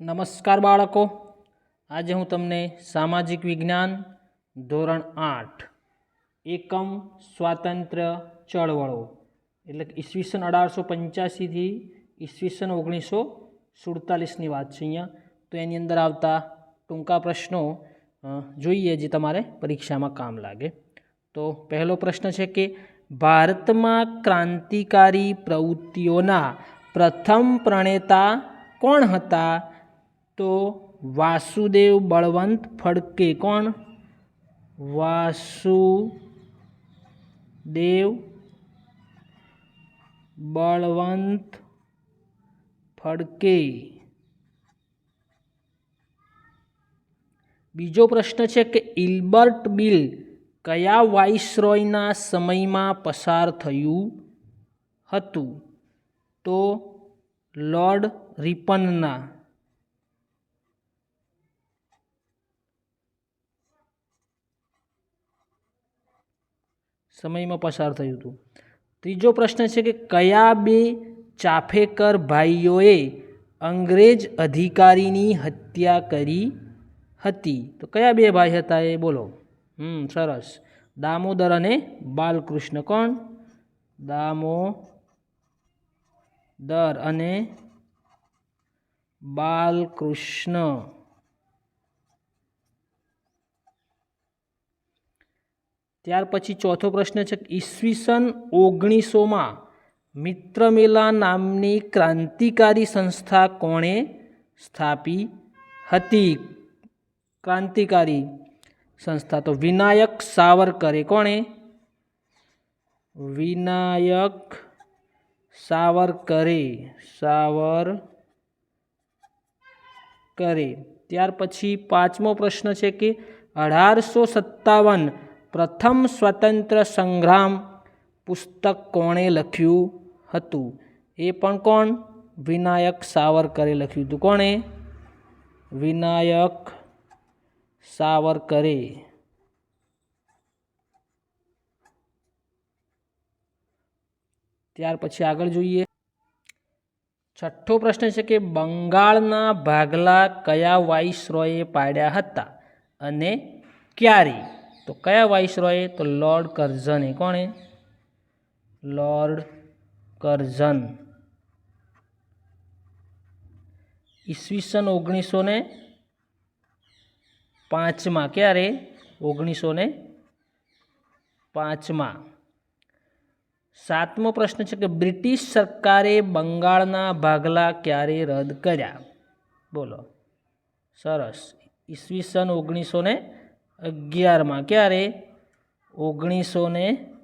નમસ્કાર બાળકો. આજે હું તમને સામાજિક વિજ્ઞાન ધોરણ આઠ, એકમ સ્વાતંત્ર્ય ચળવળો, એટલે ઈસવીસન અઢારસો પંચ્યાસીથી ઈસવીસન ઓગણીસો સુડતાલીસની વાત છે અહીંયા. તો એની અંદર આવતા ટૂંકા પ્રશ્નો જોઈએ જે તમારે પરીક્ષામાં કામ લાગે. તો પહેલો પ્રશ્ન છે કે, ભારતમાં ક્રાંતિકારી પ્રવૃત્તિઓના પ્રથમ પ્રણેતા કોણ હતા? તો વાસુદેવ બળવંત ફડકે કોણ? વાસુદેવ બળવંત ફડકે. બીજો પ્રશ્ન છે કે ઇલ્બર્ટ બિલ કયા વાઇસરોયના સમયમાં પસાર થયું હતું? તો લોર્ડ રિપનના સમયમાં પસાર થયું હતું. ત્રીજો પ્રશ્ન છે કે કયા બે ચાફેકર ભાઈઓએ અંગ્રેજ અધિકારીની હત્યા કરી હતી? તો કયા બે ભાઈ હતા એ બોલો. હમ, સરસ. દામોદર અને બાલકૃષ્ણ કોણ? દામોદર અને બાલકૃષ્ણ. ત્યાર પછી ચોથો પ્રશ્ન છે, ઈસવીસન ઓગણીસોમાં મિત્રમેલા નામની ક્રાંતિકારી સંસ્થા કોણે સ્થાપી હતી? ક્રાંતિકારી સંસ્થા તો વિનાયક સાવરકરે કોણે? વિનાયક સાવરકરે સાવર કરે ત્યાર પછી પાંચમો પ્રશ્ન છે કે અઢારસો સત્તાવન પ્રથમ સ્વતંત્ર સંગ્રામ પુસ્તક કોણે લખ્યું હતું? એ પણ કોણ? વિનાયક સાવરકરે લખ્યું હતું. કોણે? વિનાયક સાવરકરે. ત્યાર પછી આગળ જોઈએ. છઠ્ઠો પ્રશ્ન છે કે બંગાળના ભાગલા કયા વાઇસરોયે પાડ્યા હતા અને ક્યારે? તો કયા વાઇસરોયે તો લોર્ડ કરઝને. કોણે લોર્ડ કર્ઝન. ઈસવીસન ઓગણીસો ને પાંચમાં. ક્યારે? ઓગણીસો ને પાંચમાં. સાતમો પ્રશ્ન છે કે બ્રિટિશ સરકારે બંગાળના ભાગલા ક્યારે રદ કર્યા? બોલો. સરસ. ઈસવીસન ઓગણીસો ને અગિયારમાં. ક્યારે? ઓગણીસો ને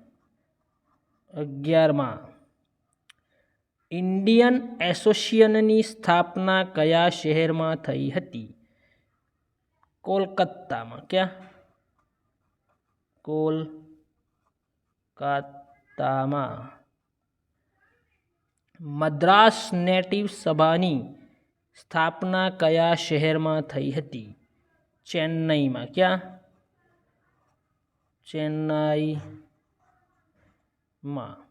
અગિયારમાં. ઇન્ડિયન એસોસિએશનની સ્થાપના કયા શહેરમાં થઈ હતી? કોલકાતામાં. ક્યાં? કોલકાતામાં. મદ્રાસ નેટિવ સભાની સ્થાપના કયા શહેરમાં થઈ હતી? ચેન્નઈમાં. ક્યાં? ચેન્નાઈમાં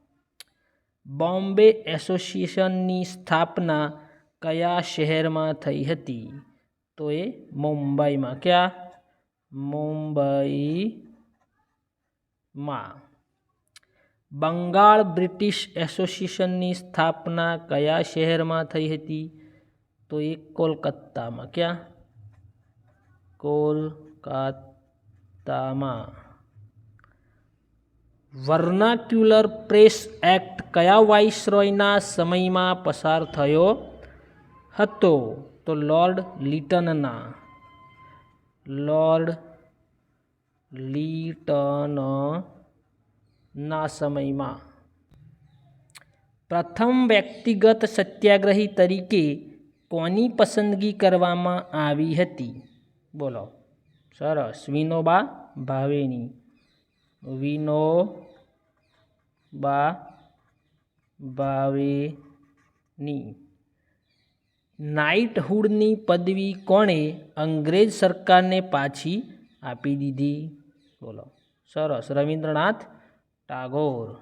બોમ્બે એસોસિએશનની સ્થાપના કયા શહેરમાં થઈ હતી? તો એ મુંબઈમાં. ક્યાં? મુંબઈમાં. બંગાળ બ્રિટિશ એસોસિએશનની સ્થાપના કયા શહેરમાં થઈ હતી? તો એ કોલકાતામાં. ક્યાં? કોલકાતામાં. વર્નાક્યુલર પ્રેસ એક્ટ કયા વાઇસરોયના સમયમાં પસાર થયો હતો? તો લોર્ડ લિટનના. લોર્ડ લિટનના સમયમાં. પ્રથમ વ્યક્તિગત સત્યાગ્રહી તરીકે કોની પસંદગી કરવામાં આવી હતી? બોલો. સરસ. વિનોબા ભાવેની. વિનોબા ભાવેની નાઇટહુડની પદવી કોણે અંગ્રેજ સરકારને પાછી આપી દીધી? બોલો. સરસ. રવિન્દ્રનાથ ટાગોર.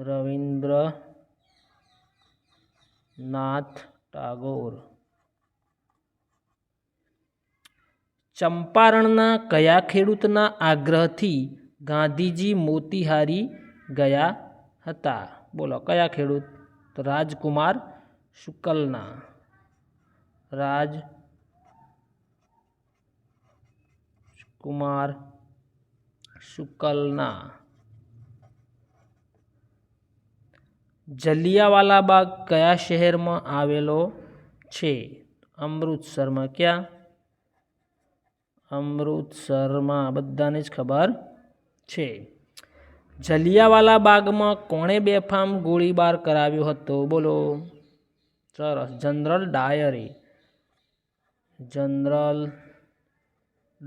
રવિન્દ્રનાથ ટાગોર. ચંપારણના કયા ખેડૂતના આગ્રહથી ગાંધીજી મોતીહારી ગયા હતા. બોલો, કયા ખેડૂત? તો રાજકુમાર શુકલના. રાજ કુમાર શુકલના. જલિયાવાલા બાગ કયા શહેરમાં આવેલો છે? અમૃતસરમાં ક્યાં? અમૃતસરમાં બધાને જ ખબર છે. જલિયાવાલા બાગમાં કોણે બેફામ ગોળીબાર કરાવ્યો હતો? બોલો. સરસ. General ડાયરે. General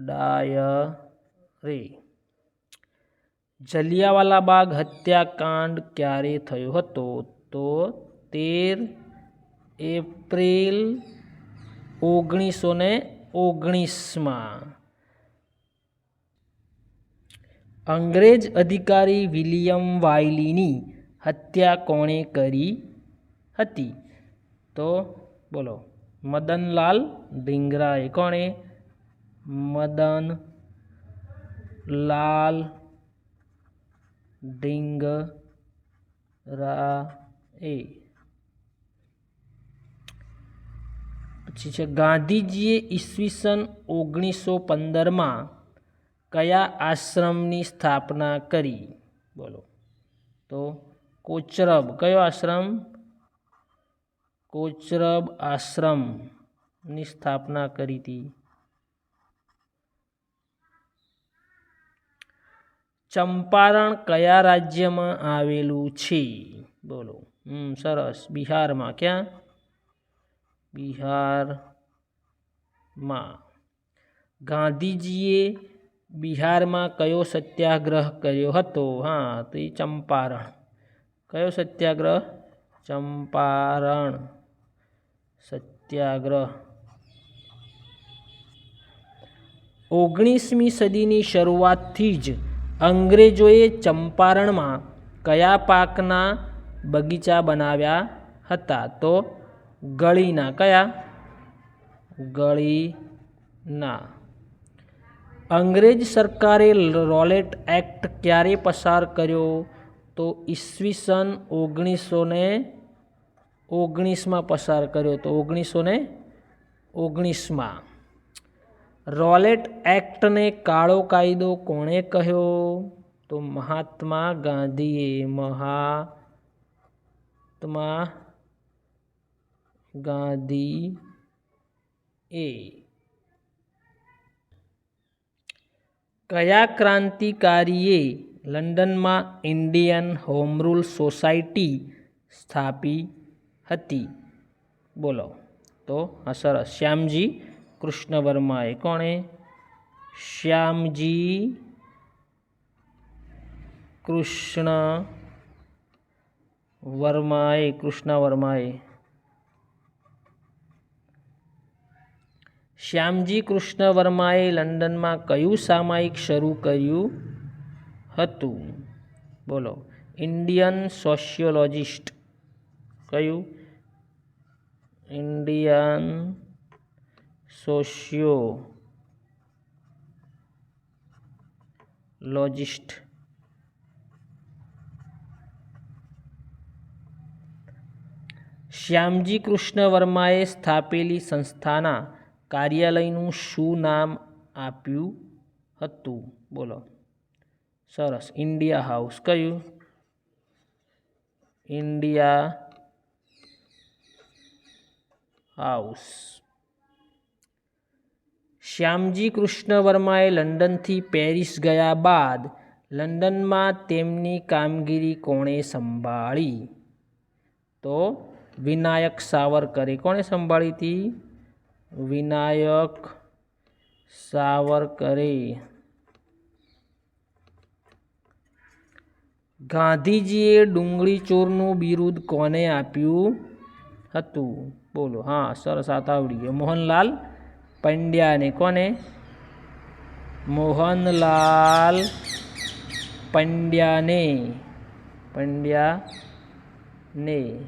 Dyer. Jallianwala Bagh હત્યાકાંડ ક્યારે થયો હતો? તો તેર એપ્રિલ ઓગણીસો ને ઓગણીસમાં. અંગ્રેજ અધિકારી વિલિયમ વાયલીની હત્યા કોણે કરી હતી? તો બોલો, મદનલાલ ઢીંગરાએ કોણે? મદન લાલ ઢીંગરાએ. પછી છે, ગાંધીજીએ ઈસવીસન ઓગણીસો પંદરમાં કયા આશ્રમની સ્થાપના કરી? બોલો. તો કોચરબ, કયો આશ્રમ? કોચરબ આશ્રમની સ્થાપના કરી હતી. ચંપારણ કયા રાજ્યમાં આવેલું છે? બોલો. હમ, સરસ. બિહારમાં ક્યાં? બિહારમાં. ગાંધીજીએ બિહારમાં કયો સત્યાગ્રહ કર્યો હતો? હા, તો એ ચંપારણ. કયો સત્યાગ્રહ? ચંપારણ. સત્યાગ્રહ. ઓગણીસમી સદીની શરૂઆતથી જ અંગ્રેજોએ ચંપારણમાં કયા પાકના બગીચા બનાવ્યા હતા? તો ગળીના. કયા? ગળીના. અંગ્રેજ સરકારે રોલેટ એક્ટ ક્યારે પસાર કર્યો? તો ઈસવીસન ઓગણીસો ને ઓગણીસમાં પસાર કર્યો. તો ઓગણીસો ને ઓગણીસમાં. રોલેટ એક્ટને કાળો કાયદો કોણે કહ્યો? તો મહાત્મા ગાંધીએ મહાત્મા ગાંધી એ કયા ક્રાંતિકારીએ લંડનમાં ઇન્ડિયન હોમ રૂલ સોસાયટી સ્થાપી હતી બોલો તો હા સરસ શ્યામજી કૃષ્ણ વર્માએ કોણે શ્યામજી કૃષ્ણ વર્માએ કૃષ્ણ વર્માએ શ્યામજી કૃષ્ણ વર્માએ લંડનમાં કયું સામાયિક શરૂ કર્યું હતું? બોલો. Indian sociologist. કયું? Indian sociologist Shyamji Krishna વર્માએ સ્થાપેલી સંસ્થાના કાર્યાલયનું શું નામ આપ્યું હતું? બોલો. સરસ. India House. કયું? India House. શ્યામજી કૃષ્ણ વર્માએ લંડનથી પેરિસ ગયા બાદ લંડનમાં તેમની કામગીરી કોણે સંભાળી? તો વિનાયક સાવરકરે કોણે સંભાળી હતી? વિનાયક સાવરકરે. ગાંધીજીએ ડુંગળી ચોરનું બિરુદ કોને આપ્યું હતું? બોલો. હા, સરસ આ આવડી ગયો. મોહનલાલ પંડ્યાને. કોને? મોહનલાલ પંડ્યાને. પંડ્યાને.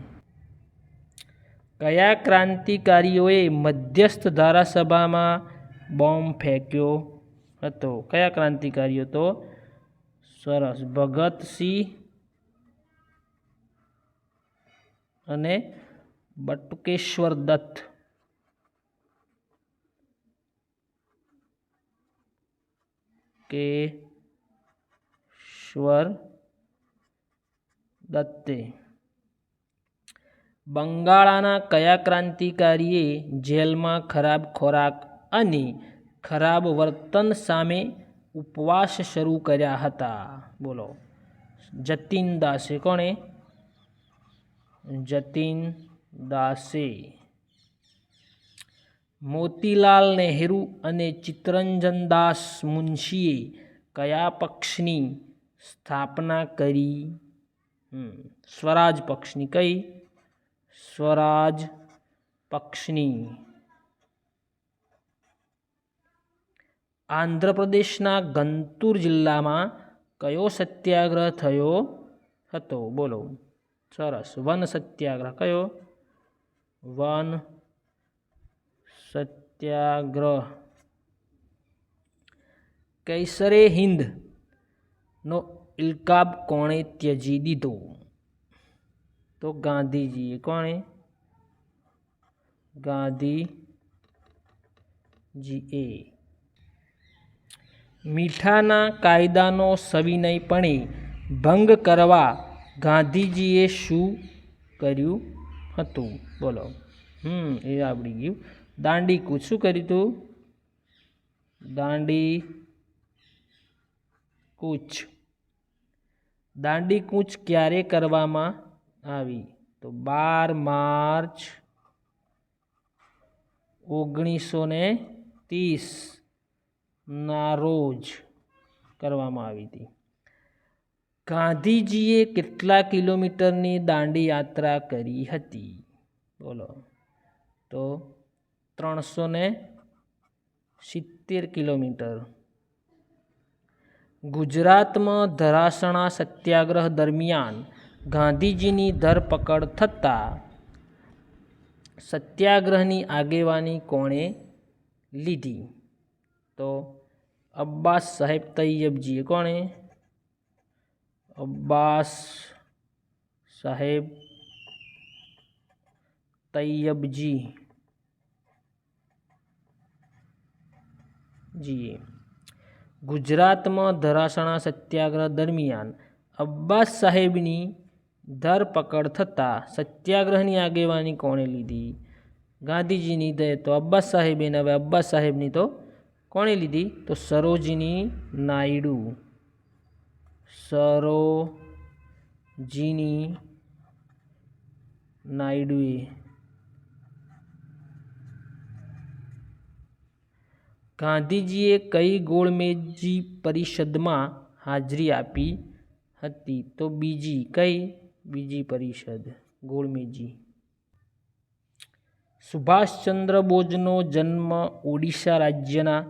કયા ક્રાંતિકારીઓએ મધ્યસ્થ ધારાસભામાં બોમ્બ ફેંક્યો હતો? કયા ક્રાંતિકારીઓ તો? સરસ. ભગતસિંહ અને બટુકેશ્વર દત્ત. કે શ્વર દત્તે. બંગાળાના કયા ક્રાંતિકારીએ જેલમાં ખરાબ ખોરાક અને ખરાબ વર્તન સામે ઉપવાસ શરૂ કર્યા હતા? બોલો. જતીન દાસે કોણે? જતીન દાસે. મોતીલાલ નહેરુ અને ચિત્તરંજન દાસ મુનશીએ કયા પક્ષની સ્થાપના કરી? સ્વરાજ પક્ષની કઈ? સ્વરાજ પક્ષની. આંધ્રપ્રદેશના ગંતુર જિલ્લામાં કયો સત્યાગ્રહ થયો હતો? બોલો. સરસ. વન સત્યાગ્રહ કયો? વન સત્યાગ્રહ. કૈસરે હિંદ નો ઇલકાબ કોણે ત્યજી દીધો? તો ગાંધીજીએ કોણે ગાંધીજીએ. મીઠાના કાયદાનો સવિનયપણે ભંગ કરવા ગાંધીજીએ શું કર્યું હતું? બોલો. હમ, એ આવડી ગયું. દાંડી કૂચ શું કર્યું હતું દાંડી કૂચ દાંડી કૂચ ક્યારે કરવામાં આવી. તો બાર માર્ચ ઓગણીસો ને ત્રીસના રોજ કરવામાં આવી હતી. ગાંધીજીએ કેટલા કિલોમીટરની દાંડી યાત્રા કરી હતી? બોલો. તો ત્રણસો ને સિત્તેર કિલોમીટર. ગુજરાતમાં ધરાસણા સત્યાગ્રહ દરમિયાન ગાંધીજીની ધરપકડ થતાં સત્યાગ્રહની આગેવાની કોણે લીધી? તો અબ્બાસ સાહેબ તૈયબજીએ કોણે? અબ્બાસ સાહેબ તૈયબજી. જીએ. ગુજરાતમાં ધરાસણા સત્યાગ્રહ દરમિયાન અબ્બાસ સાહેબની ધરપકડ થતાં સત્યાગ્રહની આગેવાની કોણે લીધી? ગાંધીજીની દે તો અબ્બાસ સાહેબે હવે અબ્બાસ સાહેબની તો કોણે લીધી? તો સરોજીની નાયડુ. સરોજીની નાયડુએ ગાંધીજીએ કઈ ગોળમેજી પરિષદમાં હાજરી આપી હતી? તો બીજી કઈ? બીજી પરિષદ, ગોળમેજી. સુભાષચંદ્ર બોઝનો જન્મ ઓડિશા રાજ્યના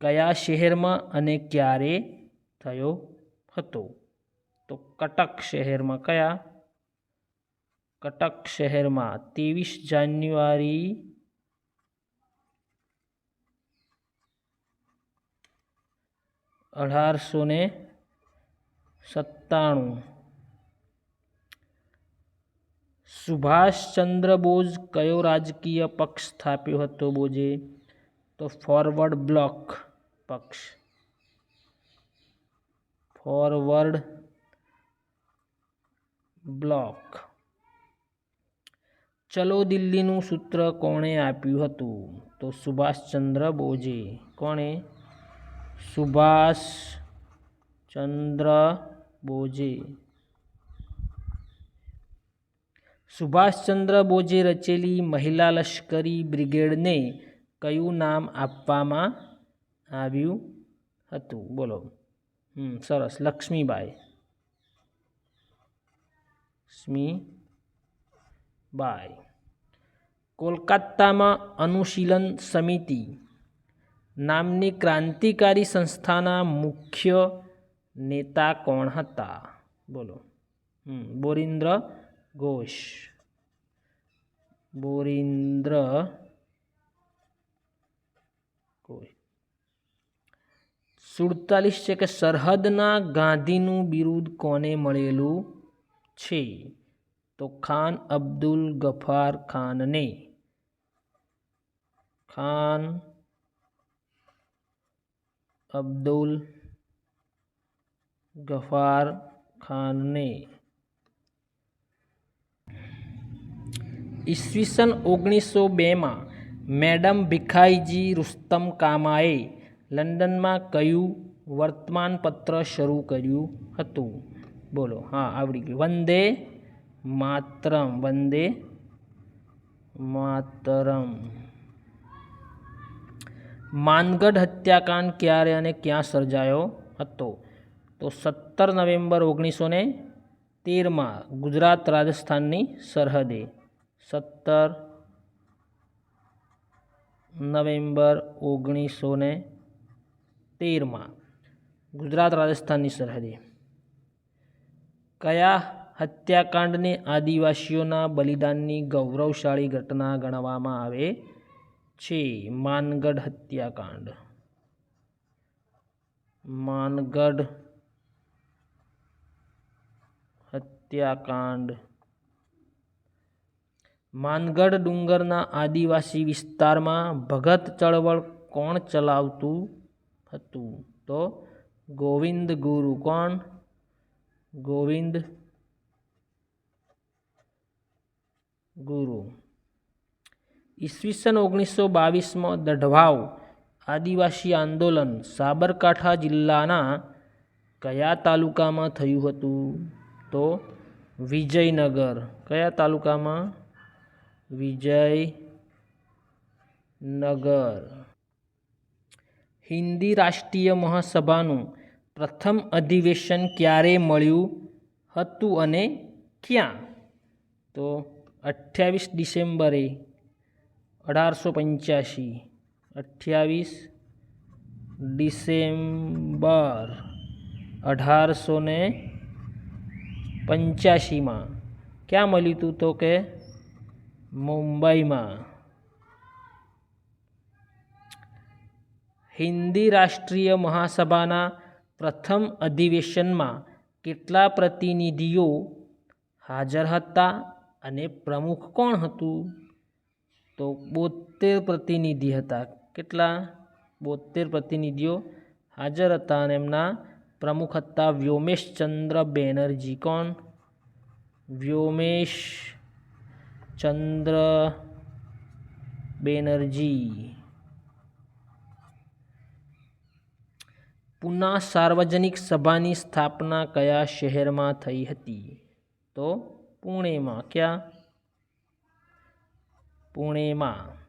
કયા શહેરમાં અને ક્યારે થયો હતો? તો કટક શહેરમાં કયા? કટક શહેરમાં ત્રેવીસ જાન્યુઆરી અઢારસો ને સત્તાણું સુભાષચંદ્ર બોઝ કયો રાજકીય પક્ષ સ્થાપ્યો હતો બોઝે? તો ફોરવર્ડ બ્લોક પક્ષ. Forward Bloc. ચલો દિલ્હીનું સૂત્ર કોણે આપ્યું હતું? તો સુભાષચંદ્ર બોઝે. કોણે? સુભાષ ચંદ્ર બોઝે. સુભાષચંદ્ર બોઝે રચેલી મહિલા લશ્કરી બ્રિગેડને કયું નામ આપવામાં આવ્યું હતું? બોલો. સરસ. લક્ષ્મીબાઈ. લક્ષ્મીબાઈ. કોલકાતામાં અનુશીલન સમિતિ નામની ક્રાંતિકારી સંસ્થાના મુખ્ય નેતા કોણ હતા? બોલો. બોરિન્દ્ર ઘોષ બોરિન્દ્ર સુડતાલીસ છે કે સરહદના ગાંધીનું બિરુદ કોને મળેલું છે તો ખાન અબ્દુલ ગફાર ખાનને ખાન અબ્દુલ ગફાર ખાનને ઈસવીસન ઓગણીસો બેમાં મેડમ ભીખાઈજી રુસ્તમ કામાએ લંડનમાં કયું વર્તમાનપત્ર શરૂ કર્યું હતું? બોલો. હા, આવડી ગયું. વંદે માતરમ. વંદે માતરમ. માનગઢ હત્યાકાંડ ક્યારે અને ક્યાં સર્જાયો હતો? તો સત્તર નવેમ્બર ઓગણીસો ને તેરમાં ગુજરાત રાજસ્થાનની સરહદે સત્તર નવેમ્બર ઓગણીસો ને તેરમાં ગુજરાત રાજસ્થાનની સરહદે. કયા હત્યાકાંડને આદિવાસીઓના બલિદાનની ગૌરવશાળી ઘટના ગણવામાં આવે છે? માનગઢ હત્યાકાંડ. માનગઢ હત્યાકાંડ. માનગઢ ડુંગરના આદિવાસી વિસ્તારમાં ભગત ચળવળ કોણ ચલાવતું હતું? તો ગોવિંદ ગુરુ કોણ? ગોવિંદ ગુરુ. ઈસવીસન ઓગણીસો બાવીસમાં દઢવાવ આદિવાસી આંદોલન સાબરકાંઠા જિલ્લાના કયા તાલુકામાં થયું હતું? તો વિજયનગર. કયા તાલુકામાં? વિજયનગર. હિન્દી રાષ્ટ્રીય મહાસભાનું પ્રથમ અધિવેશન ક્યારે મળ્યું હતું અને ક્યાં? તો અઠ્યાવીસ ડિસેમ્બરે અઢારસો પંચ્યાસી, અઠ્યાવીસ ડિસેમ્બર અઢારસો ને પંચ્યાસીમાં. ક્યાં મળ્યું હતું તો કે મુંબઈમાં. હિન્દી રાષ્ટ્રીય મહાસભાના પ્રથમ અધિવેશનમાં કેટલા પ્રતિનિધિઓ હાજર હતા અને પ્રમુખ કોણ હતું? તો બોતેર પ્રતિનિધિ હતા. કેટલા? બોતેર પ્રતિનિધિઓ હાજર હતા અને એમના પ્રમુખ હતા વ્યોમેશચંદ્ર બેનર્જી. કોણ? વ્યોમેશ ચંદ્ર બેનર્જી. પુના સાર્વજનિક સભાની સ્થાપના કયા શહેરમાં થઈ હતી? તો પુણેમાં. ક્યાં? પુણેમાં.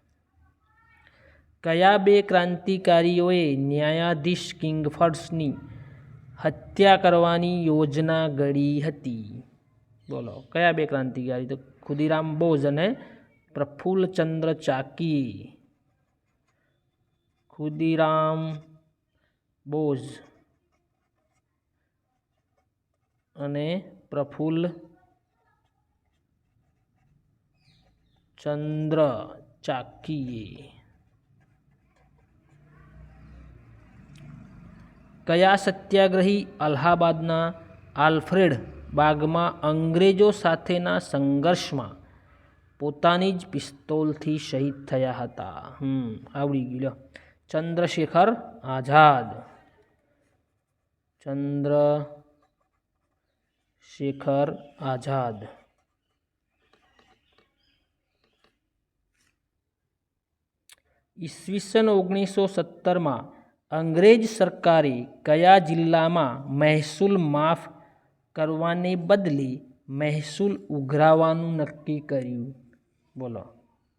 કયા બે ક્રાંતિકારીઓએ ન્યાયાધીશ કિંગફર્સની હત્યા કરવાની યોજના ઘડી હતી? બોલો, કયા બે ક્રાંતિકારી? તો ખુદીરામ બોઝ અને પ્રફુલ્લચંદ્ર ચાકી ખુદીરામ બોઝ અને પ્રફુલ્લ ચંદ્ર ચાકીએ કયા સત્યાગ્રહી અલ્હાબાદના આલ્ફ્રેડ બાગમાં અંગ્રેજો સાથેના સંઘર્ષમાં પોતાની જ પિસ્તોલથી શહીદ થયા હતા. હમ, આવડી ગયું. ચંદ્રશેખર આઝાદ. ચંદ્ર શેખર આઝાદ. ઈસવીસન ઓગણીસો સત્તરમાં અંગ્રેજ સરકારે કયા જિલ્લામાં મહેસૂલ માફ કરવાને બદલે મહેસૂલ ઉઘરાવવાનું નક્કી કર્યું. બોલો.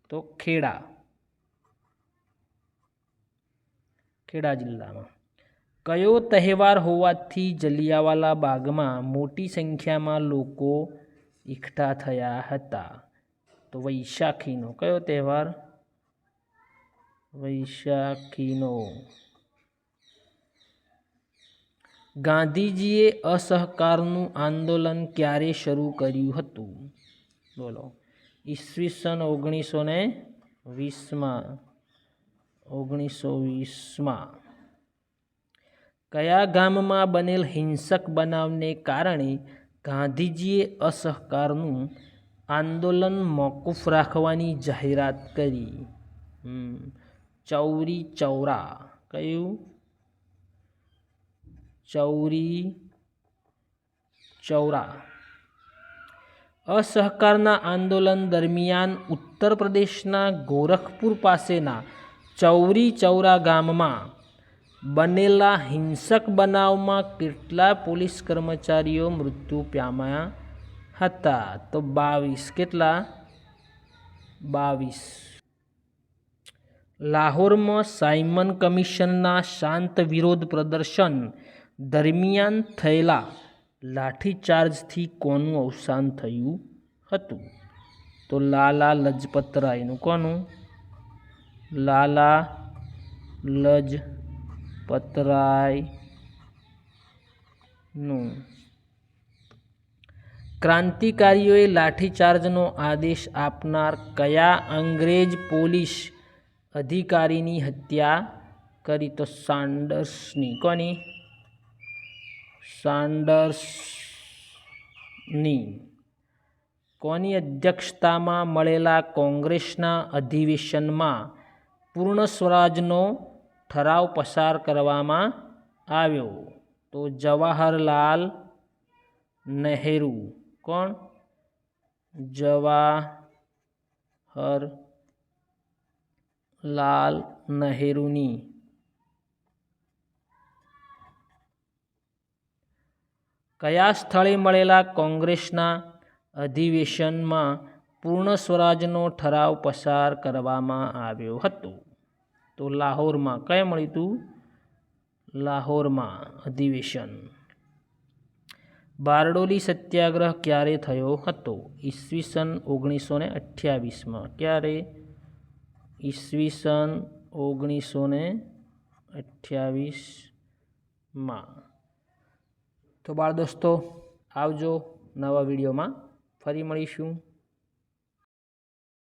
તો ખેડા. ખેડા જિલ્લામાં. કયો તહેવાર હોવાથી જલિયાવાલા બાગમાં મોટી સંખ્યામાં લોકો એકઠા થયા હતા? તો વૈશાખીનો. કયો તહેવાર? વૈશાખીનો. ગાંધીજીએ અસહકારનું આંદોલન ક્યારે શરૂ કર્યું હતું? બોલો. ઈસવીસન ઓગણીસો ને વીસમાં. ઓગણીસો વીસમાં કયા ગામમાં બનેલ હિંસક બનાવને કારણે ગાંધીજીએ અસહકારનું આંદોલન મોકૂફ રાખવાની જાહેરાત કરી? ચૌરી ચૌરા. કયું? ચૌરી, ચૌરા. અસહકારના આંદોલન દરમિયાન ઉત્તર પ્રદેશના ગોરખપુર પાસેના ચૌરી ચૌરા ગામમાં બનેલા હિંસક બનાવમાં કેટલા પોલીસ કર્મચારીઓ મૃત્યુ પામ્યા હતા? તો બાવીસ, કેટલા? બાવીસ. લાહોરમાં સાયમન કમિશનના શાંત વિરોધ પ્રદર્શન દરમિયાન થયેલા લાઠીચાર્જથી કોનું અવસાન થયું હતું? તો લાલા લજપત રાયનું કોનું? લાલા લજપત રાયનું ક્રાંતિકારીઓએ લાઠીચાર્જનો આદેશ આપનાર કયા અંગ્રેજ પોલીસ અધિકારીની હત્યા કરી? તો સાન્ડર્સની કોની? સાન્ડર્સની કોની અધ્યક્ષતામાં મળેલા કોંગ્રેસના અધિવેશનમાં પૂર્ણ સ્વરાજનો ઠરાવ પસાર કરવામાં આવ્યો? તો જવાહરલાલ નહેરુ. કોણ? જવાહર લાલ નહેરુની કયા સ્થળે મળેલા કોંગ્રેસના અધિવેશનમાં પૂર્ણ સ્વરાજનો ઠરાવ પસાર કરવામાં આવ્યો હતો? તો લાહોરમાં કયા મળ્યું હતું? લાહોરમાં અધિવેશન. બારડોલી સત્યાગ્રહ ક્યારે થયો હતો? ઈસવીસન ઓગણીસો ને અઠ્યાવીસમાં. ક્યારે? ઈસવીસન ઓગણીસો ને અઠ્યાવીસમાં. તો બાળ દોસ્તો આવજો નવા વિડીયોમાં. ફરી મળીશું.